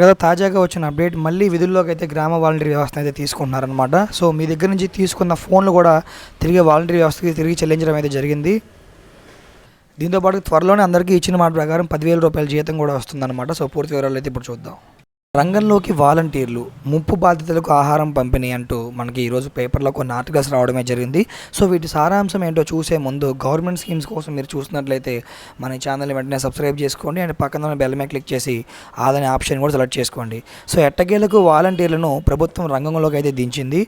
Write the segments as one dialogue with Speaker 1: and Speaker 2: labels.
Speaker 1: కదా తాజాగా వచ్చిన అప్డేట్ మళ్ళీ విధుల్లోకి అయితే గ్రామ వాలంటీర్ వ్యవస్థ అయితే తీసుకున్నారనమాట సో మీ దగ్గర నుంచి తీసుకున్న ఫోన్లు కూడా తిరిగి వాలంటీర్ వ్యవస్థకి తిరిగి చెల్లించడం అయితే జరిగింది. దీంతోపాటు త్వరలోనే అందరికీ ఇచ్చిన మాట ప్రకారం పదివేల రూపాయల జీతం కూడా వస్తుందన్నమాట. సో పూర్తి వివరాలు అయితే ఇప్పుడు చూద్దాం. రంగంలోకి వాలంటీర్లు ముప్పు బాధితులకు ఆహారం పంపిణీ అంటూ మనకి ఈరోజు పేపర్లో కొన్ని ఆర్టికల్స్ రావడమే జరిగింది. సో వీటి సారాంశం ఏంటో చూసే ముందు గవర్నమెంట్ స్కీమ్స్ కోసం మీరు చూసినట్లయితే మన ఛానల్ని వెంటనే సబ్స్క్రైబ్ చేసుకోండి అండ్ పక్కన బెల్లమే బెల్ మీద క్లిక్ చేసి ఆదనే ఆప్షన్ కూడా సెలెక్ట్ చేసుకోండి. సో ఎట్టకేలకు వాలంటీర్లను ప్రభుత్వం రంగంలోకి అయితే దించింది.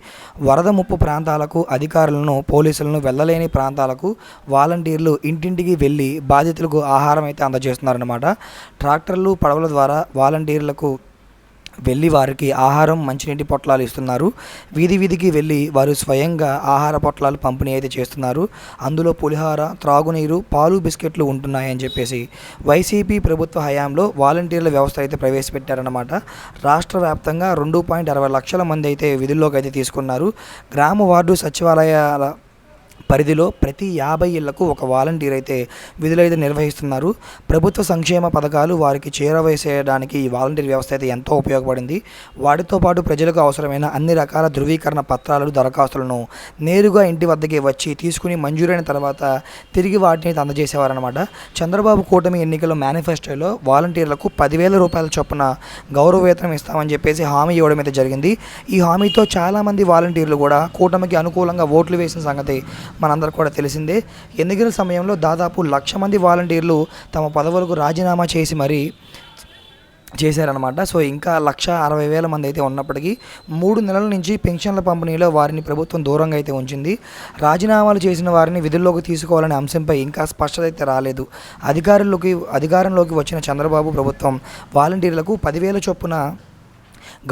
Speaker 1: వరద ముప్పు ప్రాంతాలకు అధికారులను పోలీసులను వెళ్ళలేని ప్రాంతాలకు వాలంటీర్లు ఇంటింటికి వెళ్ళి బాధితులకు ఆహారం అయితే అందజేస్తున్నారన్నమాట. ట్రాక్టర్లు పడవల ద్వారా వాలంటీర్లకు వెళ్ళి వారికి ఆహారం మంచినీటి పొట్లాలు ఇస్తున్నారు. వీధి వీధికి వెళ్ళి వారు స్వయంగా ఆహార పొట్లాలు పంపిణీ అయితే చేస్తున్నారు. అందులో పులిహార త్రాగునీరు పాలు బిస్కెట్లు ఉంటున్నాయని చెప్పేసి వైసీపీ ప్రభుత్వ హయాంలో వాలంటీర్ల వ్యవస్థ అయితే ప్రవేశపెట్టారన్నమాట. రాష్ట్ర వ్యాప్తంగా రెండు పాయింట్ అరవై లక్షల మంది అయితే విధుల్లోకి అయితే తీసుకున్నారు. గ్రామ వార్డు సచివాలయాల పరిధిలో ప్రతి యాభై ఇళ్ళకు ఒక వాలంటీర్ అయితే విధులైతే నిర్వహిస్తున్నారు. ప్రభుత్వ సంక్షేమ పథకాలు వారికి చేరవేసేయడానికి ఈ వాలంటీర్ వ్యవస్థ అయితే ఎంతో ఉపయోగపడింది. వాటితో పాటు ప్రజలకు అవసరమైన అన్ని రకాల ధృవీకరణ పత్రాలు దరఖాస్తులను నేరుగా ఇంటి వద్దకే వచ్చి తీసుకుని మంజూరైన తర్వాత తిరిగి వాటిని అందజేసేవారనమాట చంద్రబాబు కూటమి ఎన్నికల మేనిఫెస్టోలో వాలంటీర్లకు పదివేల రూపాయల చొప్పున గౌరవ వేతనం ఇస్తామని చెప్పేసి హామీ ఇవ్వడం అయితే జరిగింది. ఈ హామీతో చాలామంది వాలంటీర్లు కూడా కూటమికి అనుకూలంగా ఓట్లు వేసిన సంగతి మనందరికి కూడా తెలిసిందే. ఎన్నికల సమయంలో దాదాపు లక్ష మంది వాలంటీర్లు తమ పదవులకు రాజీనామా చేసి మరీ చేశారనమాట సో ఇంకా లక్ష అరవై వేల మంది అయితే ఉన్నప్పటికీ మూడు నెలల నుంచి పెన్షన్ల పంపిణీలో వారిని ప్రభుత్వం దూరంగా అయితే ఉంచింది. రాజీనామాలు చేసిన వారిని విధుల్లోకి తీసుకోవాలనే అంశంపై ఇంకా స్పష్టత అయితే రాలేదు. అధికారుల్లోకి అధికారంలోకి వచ్చిన చంద్రబాబు ప్రభుత్వం వాలంటీర్లకు పదివేల చొప్పున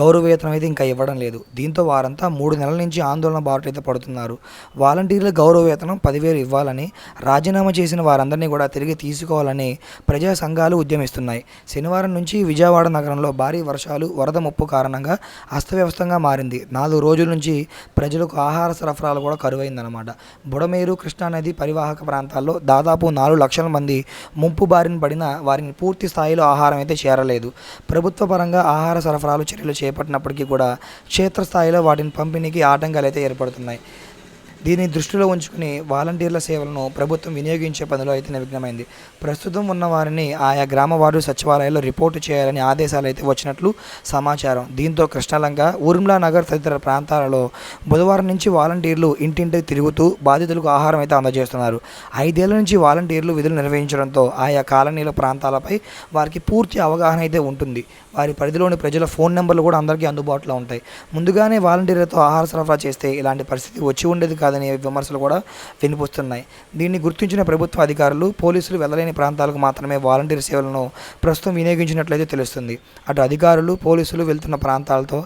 Speaker 1: గౌరవవేతనం అయితే ఇంకా ఇవ్వడం లేదు. దీంతో వారంతా మూడు నెలల నుంచి ఆందోళన బాట అయితే పడుతున్నారు. వాలంటీర్ల గౌరవవేతనం పదివేలు ఇవ్వాలని రాజీనామా చేసిన వారందరినీ కూడా తిరిగి తీసుకోవాలని ప్రజా సంఘాలు ఉద్యమిస్తున్నాయి. శనివారం నుంచి విజయవాడ నగరంలో భారీ వర్షాలు వరద ముప్పు కారణంగా అస్తవ్యస్తంగా మారింది. నాలుగు రోజుల నుంచి ప్రజలకు ఆహార సరఫరాలు కూడా కరువైందనమాట బుడమేరు కృష్ణానది పరివాహక ప్రాంతాల్లో దాదాపు నాలుగు లక్షల మంది ముంపు బారిన పడిన వారిని పూర్తి స్థాయిలో ఆహారం అయితే చేరలేదు. ప్రభుత్వ పరంగా ఆహార సరఫరాలు చర్యలు చేపట్టినప్పటికీ కూడా క్షేత్రస్థాయిలో వాటిని పంపిణీకి ఆటంకాలు అయితే ఏర్పడుతున్నాయి. దీన్ని దృష్టిలో ఉంచుకుని వాలంటీర్ల సేవలను ప్రభుత్వం వినియోగించే పనిలో అయితే నిమగ్నమైంది. ప్రస్తుతం ఉన్న వారిని ఆయా గ్రామ వార్డు సచివాలయాల్లో రిపోర్టు చేయాలని ఆదేశాలు అయితే వచ్చినట్లు సమాచారం. దీంతో కృష్ణలంక ఊర్మిళా నగర్ తదితర ప్రాంతాలలో బుధవారం నుంచి వాలంటీర్లు ఇంటింటికి తిరుగుతూ బాధితులకు ఆహారం అయితే అందజేస్తున్నారు. ఐదేళ్ళ నుంచి వాలంటీర్లు విధులు నిర్వహించడంతో ఆయా కాలనీల ప్రాంతాలపై వారికి పూర్తి అవగాహన అయితే ఉంటుంది. వారి పరిధిలోని ప్రజల ఫోన్ నెంబర్లు కూడా అందరికీ అందుబాటులో ఉంటాయి. ముందుగానే వాలంటీర్లతో ఆహార సరఫరా చేస్తే ఇలాంటి పరిస్థితి వచ్చి ఉండేది కాదనే విమర్శలు కూడా వినిపిస్తున్నాయి. దీన్ని గుర్తించిన ప్రభుత్వ అధికారులు పోలీసులు వెళ్ళలేని ప్రాంతాలకు మాత్రమే వాలంటీర్ సేవలను ప్రస్తుతం వినియోగించినట్లయితే తెలుస్తుంది. అటు అధికారులు పోలీసులు వెళ్తున్న ప్రాంతాలతో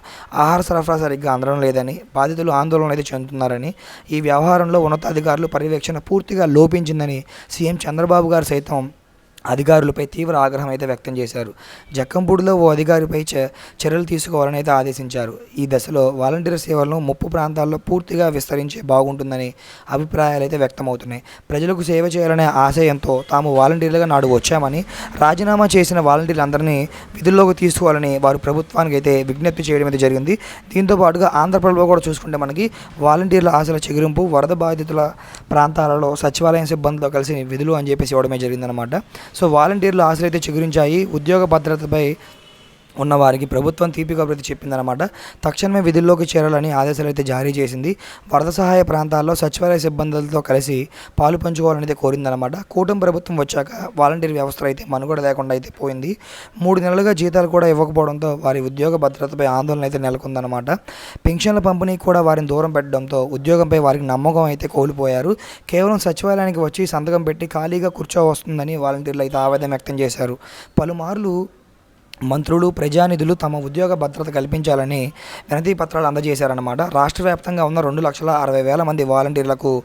Speaker 1: ఆహార సరఫరా సరిగ్గా అందడం లేదని బాధితులు ఆందోళన అయితే చెందుతున్నారని ఈ వ్యవహారంలో ఉన్నతాధికారులు పర్యవేక్షణ పూర్తిగా లోపించిందని సీఎం చంద్రబాబు గారు సైతం అధికారులపై తీవ్ర ఆగ్రహం అయితే వ్యక్తం చేశారు. జక్కంపూడిలో ఓ అధికారిపై చ- చర్యలు తీసుకోవాలని అయితే ఆదేశించారు. ఈ దశలో వాలంటీర్ సేవలను ముప్పు ప్రాంతాల్లో పూర్తిగా విస్తరించే బాగుంటుందని అభిప్రాయాలు అయితే వ్యక్తమవుతున్నాయి. ప్రజలకు సేవ చేయాలనే ఆశయంతో తాము వాలంటీర్లుగా నాడు వచ్చామని రాజీనామా చేసిన వాలంటీర్లందరినీ విధుల్లోకి తీసుకోవాలని వారు ప్రభుత్వానికి అయితే విజ్ఞప్తి చేయడం అయితే జరిగింది. దీంతో పాటుగా ఆంధ్రప్రదేశ్లో కూడా చూసుకుంటే మనకి వాలంటీర్ల ఆశల చెగురింపు వరద బాధితుల ప్రాంతాలలో సచివాలయం సిబ్బందితో కలిసి విధులు అని చెప్పేసి ఇవ్వడమే జరిగిందనమాట సో వాలంటీర్లు ఆశలు అయితే చిగురించాయి. ఉద్యోగ భద్రతపై ఉన్న వారికి ప్రభుత్వం తీపి కబురైతే చెప్పిందనమాట తక్షణమే విధుల్లోకి చేరాలని ఆదేశాలు అయితే జారీ చేసింది. వరద సహాయ ప్రాంతాల్లో సచివాలయ సిబ్బందులతో కలిసి పాలు పంచుకోవాలని అయితే కోరిందనమాట కూటమి ప్రభుత్వం వచ్చాక వాలంటీర్ వ్యవస్థ అయితే మనుగడ లేకుండా అయితే పోయింది. మూడు నెలలుగా జీతాలు కూడా ఇవ్వకపోవడంతో వారి ఉద్యోగ భద్రతపై ఆందోళన అయితే నెలకొందనమాట పెన్షన్ల పంపిణీ కూడా వారిని దూరం పెట్టడంతో ఉద్యోగంపై వారికి నమ్మకం అయితే కోల్పోయారు. కేవలం సచివాలయానికి వచ్చి సంతకం పెట్టి ఖాళీగా కూర్చోవస్తుందని వాలంటీర్లు అయితే ఆవేదన వ్యక్తం చేశారు. పలుమార్లు మంత్రులు ప్రజానిధులు తమ ఉద్యోగ భద్రత కల్పించాలని వినతి పత్రాలు అందజేశారన్నమాట. రాష్ట్ర వ్యాప్తంగా ఉన్న రెండు లక్షల అరవై వేల మంది వాలంటీర్లకు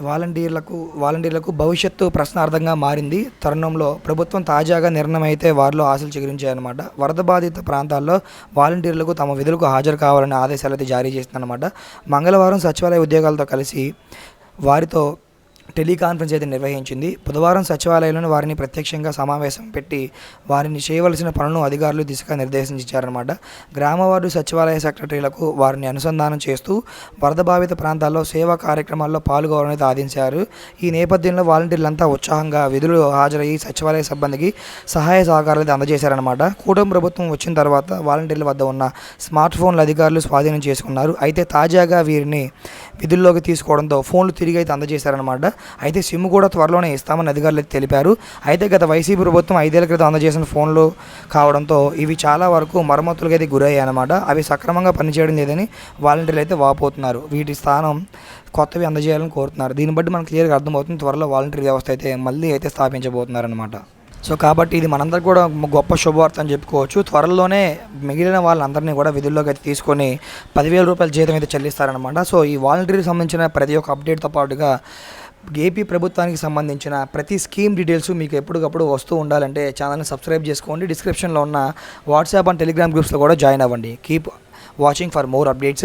Speaker 1: వాలంటీర్లకు వాలంటీర్లకు భవిష్యత్తు ప్రశ్నార్థంగా మారింది. తరుణంలో ప్రభుత్వం తాజాగా నిర్ణయం అయితే వారిలో ఆశలు చిగురించాయన్నమాట. వరద బాధిత ప్రాంతాల్లో వాలంటీర్లకు తమ విధులకు హాజరు కావాలని ఆదేశాలు అయితే జారీ చేసిందన్నమాట. మంగళవారం సచివాలయ ఉద్యోగాలతో కలిసి వారితో టెలికాన్ఫరెన్స్ అయితే నిర్వహించింది. బుధవారం సచివాలయంలోని వారిని ప్రత్యక్షంగా సమావేశం పెట్టి వారిని చేయవలసిన పనులను అధికారులు దిశగా నిర్దేశించారన్నమాట. గ్రామ వార్డు సచివాలయ సెక్రటరీలకు వారిని అనుసంధానం చేస్తూ వరద బాధిత ప్రాంతాల్లో సేవా కార్యక్రమాల్లో పాల్గొనాలని ఆదేశించారు. ఈ నేపథ్యంలో వాలంటీర్లంతా ఉత్సాహంగా విధులు హాజరయ్యి సచివాలయ సిబ్బందికి సహాయ సహకారాలు అయితే అందజేశారనమాట కూటమి ప్రభుత్వం వచ్చిన తర్వాత వాలంటీర్ల వద్ద ఉన్న స్మార్ట్ ఫోన్ల అధికారులు స్వాధీనం చేసుకున్నారు. అయితే తాజాగా వీరిని విధుల్లోకి తీసుకోవడంతో ఫోన్లు తిరిగి అయితే అందజేశారనమాట అయితే సిమ్ కూడా త్వరలోనే ఇస్తామని అధికారులు తెలిపారు. అయితే గత వైసీపీ ప్రభుత్వం ఐదేళ్ళ క్రితం అందజేసిన ఫోన్లు కావడంతో ఇవి చాలా వరకు మరమ్మతులకు అయితే గురయ్యాయన్నమాట అవి సక్రమంగా పనిచేయడం లేదని వాలంటీర్లు అయితే వాపోతున్నారు. వీటి స్థానం కొత్తవి అందజేయాలని కోరుతున్నారు. దీన్ని బట్టి మనకు క్లియర్గా అర్థమవుతుంది త్వరలో వాలంటీర్ వ్యవస్థ అయితే మళ్ళీ అయితే స్థాపించబోతున్నారనమాట సో కాబట్టి ఇది మనందరూ కూడా గొప్ప శుభవార్త అని చెప్పుకోవచ్చు. త్వరలోనే మిగిలిన వాళ్ళందరినీ కూడా విధుల్లోకి అయితే తీసుకొని పదివేల రూపాయల జీతం అయితే చెల్లిస్తారనమాట సో ఈ వాలంటీర్కి సంబంధించిన ప్రతి ఒక్క అప్డేట్తో పాటుగా ఏపీ ప్రభుత్వానికి సంబంధించిన ప్రతి స్కీమ్ డీటెయిల్స్ మీకు ఎప్పటికప్పుడు వస్తూ ఉండాలంటే ఛానల్ని సబ్స్క్రైబ్ చేసుకోండి. డిస్క్రిప్షన్లో ఉన్న వాట్సాప్ అండ్ టెలిగ్రామ్ గ్రూప్స్లో కూడా జాయిన్ అవ్వండి. Keep watching for more updates.